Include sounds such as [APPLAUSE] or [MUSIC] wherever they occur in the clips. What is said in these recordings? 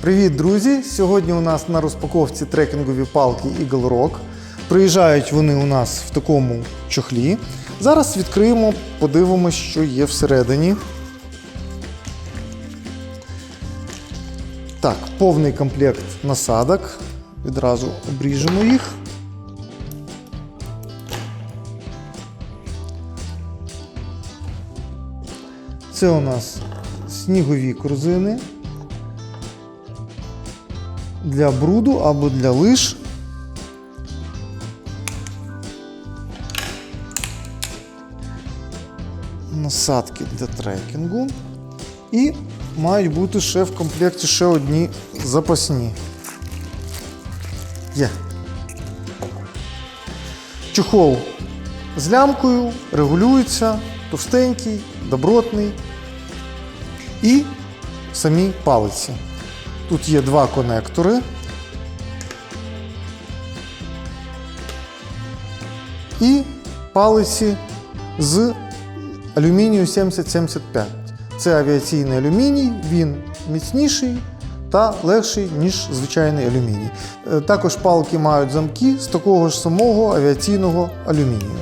Привіт, друзі! Сьогодні у нас на розпаковці трекінгові палки Eagle Rock. Приїжджають вони у нас в такому чохлі. Зараз відкриємо, подивимося, що є всередині. Так, повний комплект насадок. Відразу обріжемо їх. Це у нас снігові корзини для бруду або для лиж. Насадки для трекінгу. І мають бути ще в комплекті ще одні запасні. Є. Чохол з лямкою, регулюється, товстенький, добротний. І самі палиці. Тут є два конектори. І палиці з алюмінію 7075. Це авіаційний алюміній, він міцніший та легший, ніж звичайний алюміній. Е, Також палки мають замки з такого ж самого авіаційного алюмінію.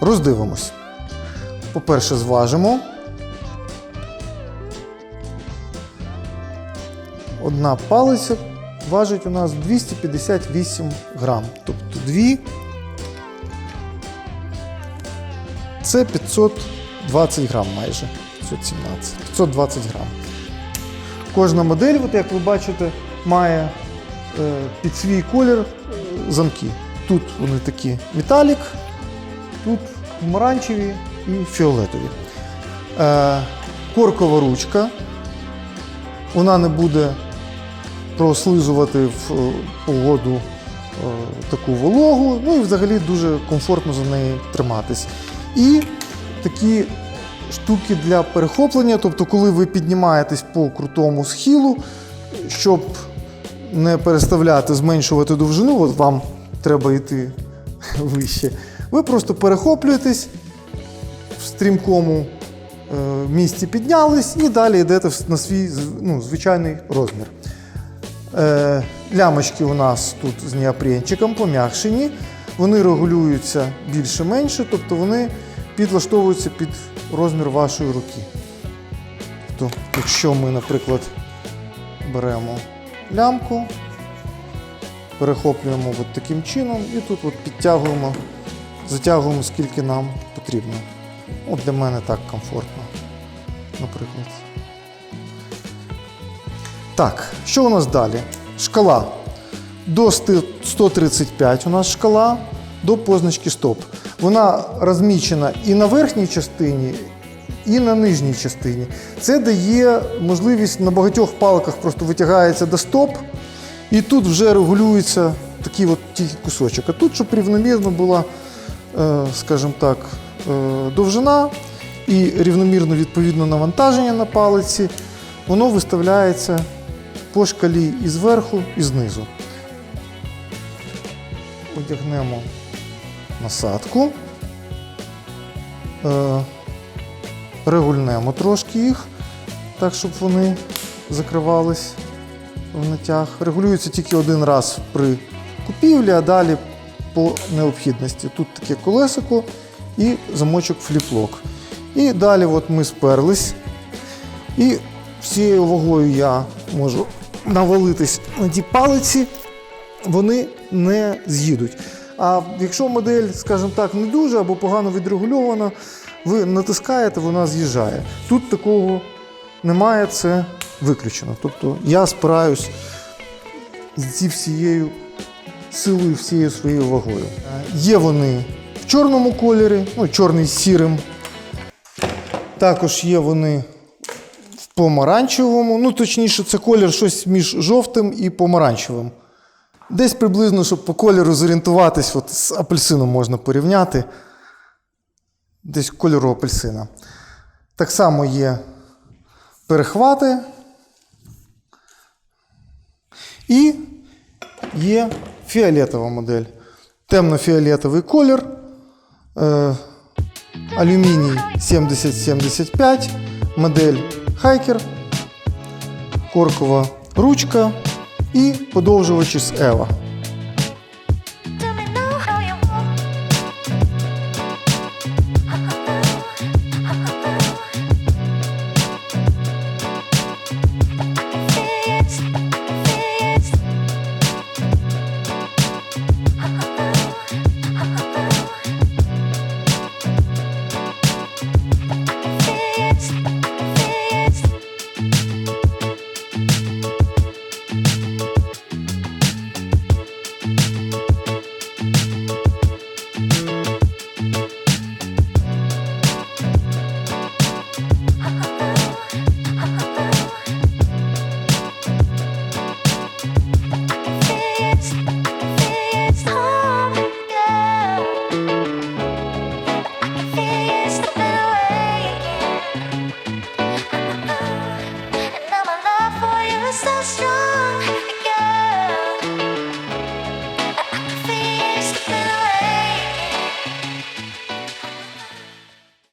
Роздивимось. По-перше, зважимо. Одна палиця важить у нас 258 грам. Тобто дві це 520 грам майже. 517, 520 грам. Кожна модель, от як ви бачите, має е, під свій колір е, замки. Тут вони такі металік, тут помаранчеві і фіолетові. Е, коркова ручка. Вона не буде прослизувати в е, погоду е, таку вологу, ну і взагалі дуже комфортно за нею триматись. І такі штуки для перехоплення, тобто, коли ви піднімаєтесь по крутому схилу, щоб не переставляти, зменшувати довжину, от вам треба йти [LAUGHS] вище. Ви просто перехоплюєтесь в стрімкому е, місці піднялись і далі йдете на свій ну, звичайний розмір. Е, лямочки у нас тут з неопренчиком пом'якшені. Вони регулюються більше-менше, тобто вони підлаштовуються під розмір вашої руки. Тобто, якщо ми, наприклад, беремо лямку, перехоплюємо от таким чином і тут от підтягуємо, затягуємо скільки нам потрібно. От для мене так комфортно, наприклад. Так, що у нас далі? Шкала. До 135 у нас шкала до позначки стоп. Вона розмічена і на верхній частині, і на нижній частині. Це дає можливість на багатьох палках просто витягається до стоп, і тут вже регулюється такий от тільки кусочок. А тут, щоб рівномірно була, е, скажімо так, е, довжина і рівномірно відповідно навантаження на палиці, воно виставляється по шкалі і зверху, і знизу. Одягнемо насадку, е, регульнемо трошки їх, так, щоб вони закривались в натяг. Регулюється тільки один раз при купівлі, а далі по необхідності. Тут таке колесико і замочок фліплок. І далі от ми сперлись. І всією вагою я можу навалитись на ті палиці, вони не з'їдуть. А якщо модель, скажімо так, не дуже або погано відрегульована, ви натискаєте, вона з'їжджає. Тут такого немає, це виключено. Тобто я спираюсь зі всією силою, всією своєю вагою. Є вони в чорному кольорі, ну, чорний з сірим. Також є вони помаранчевому, ну точніше, це колір щось між жовтим і помаранчевим. Десь приблизно, щоб по кольору зорієнтуватись, от з апельсином можна порівняти. Десь кольору апельсина. Так само є перехвати. І є фіолетова модель. Темно-фіолетовий колір. Е, алюміній 7075, модель Хайкер, коркова ручка і подовжувачі з Ева.